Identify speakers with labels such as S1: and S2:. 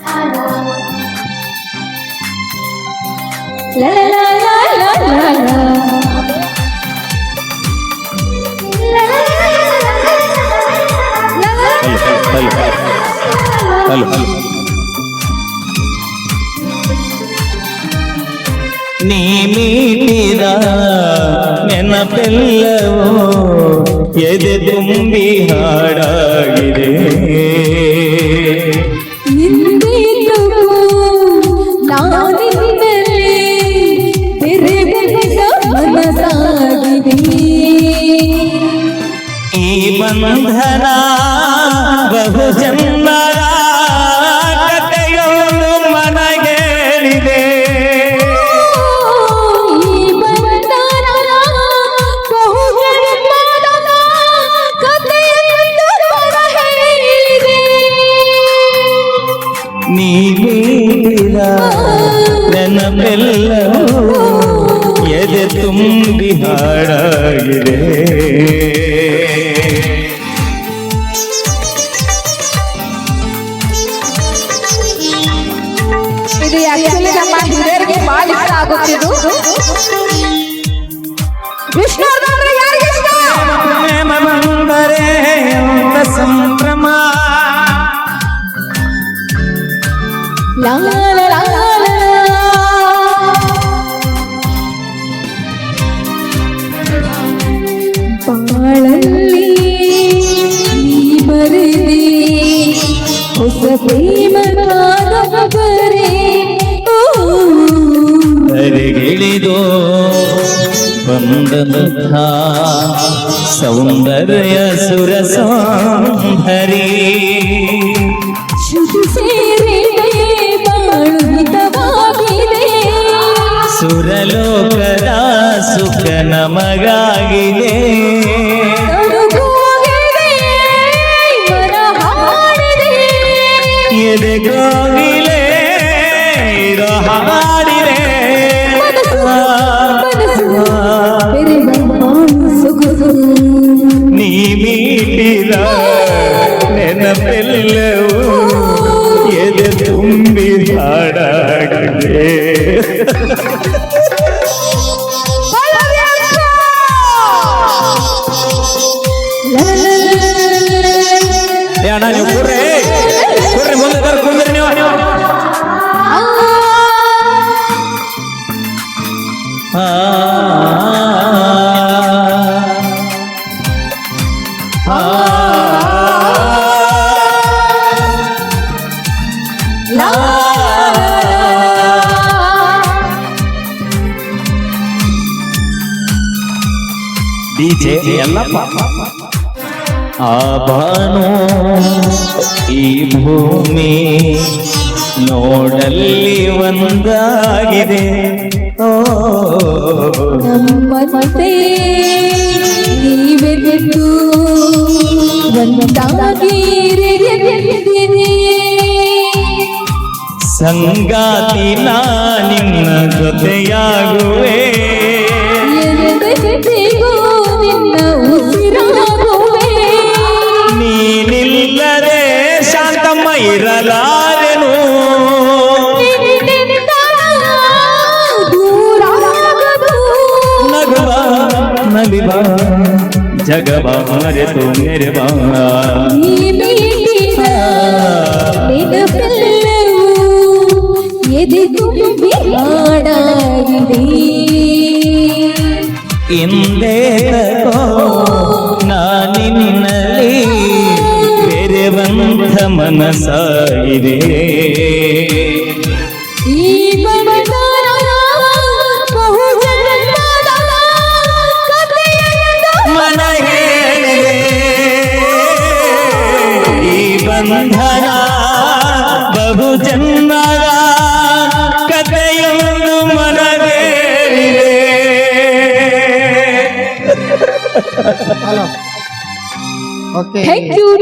S1: La la la la la la la. La la la la la la.
S2: Hello hello hello hello ನೀ ಮೀಟಿದ ನೆನಪೆಲ್ಲವೋ ಎದೆ ತುಂಬಿ ಹಾಡಾಗಿದೆ
S1: ಮನಸಾಗಿದೆ
S2: ಈ ಬಂಧನ ಬಹು ಜನ್ಮರ ಕಥೆಯೊಂದು ಮನಗೇಳಿದೆ
S1: ಈ ಬಂಧನ ಬಹುಜನ್ಮದ ಕಥೆಯೊಂದು ಹೊರಹೇಳಿದೆ.
S2: ನೀ ಮೀಟಿದ ನೆನಪೆಲ್ಲವೋ ಎದೆ ತುಂಬಿ ಹಾಡಾಗಿದೆ.
S1: ಇದು ಆಕ್ಚುಲಿ ನಮ್ಮ ಹಿರಿಯರಿಗೆ ಬಹಳ ಇಷ್ಟ ಆಗುತ್ತಿದ್ದು. ವಿಷ್ಣುವರ್ಧನ್ ಯಾರಿಗೆ ಇಷ್ಟ?
S2: ಸಂಭ್ರಮ.
S1: ಲಾ ಲಾ. ಪ್ರೇಮ ಕಾದಂಬರಿ. ಓ
S2: ಗಿಳಿದು ಸೌಂದರ್ಯ ಸುರ ಸೌಂದರಿ
S1: ಶ್ರುತಿ ಸೇರಿದೆ ಬಾಳು ಹಿತವಾಗಿದೆ
S2: ಸುರಲೋಕದ ಸುಖ ನಮಗಾಗಿದೆ. ಎದೆ ಕೋಗಿಲೆ ಇರೋ ಹಾಡಿದೆ
S1: ಮನಸ್ಸು, ಮನಸ್ಸು, ಬೆರೆದ ಬಾಳು ಸೊಗಸು.
S2: ನೀ ಮೀಟಿದ ನೆನಪೆಲ್ಲವೂ ಎದೆ ತುಂಬಿ ಹಾಡಾಗಿದೆ
S1: ಲಾ ಲಾ ಲಾ ಲಾ ಲಾ.
S2: ಏ ಅಣ್ಣ ನೀವು ಕೂರ್ರಿ ಡಿಜೆ ಎಲ್ಲಪ್ಪ ಆ ಬಾನು ಈ ಭೂಮಿ ನೋಡಲ್ಲಿ ಒಂದಾಗಿದೆ. ಓ. ಸಂಗಾತಿ ನಾ ನಿನ್ನ ಜೊತೆಯಾಗುವೆ. ನಲಿವ ಜಗವ ಮರೆತು ಮೆರೆವ
S1: ಈ ಮೀಟಿನ ನೆನಪೆಲ್ಲವೂ ಎದೆ ತುಂಬಿ ಬಂಧನ
S2: ಬಹು ಜನ್ಮದ ಕಥೆಯೊಂದು ಮನಗೇರಿದೆ
S3: ಓಕೆ
S1: ಥ್ಯಾಂಕ್ you.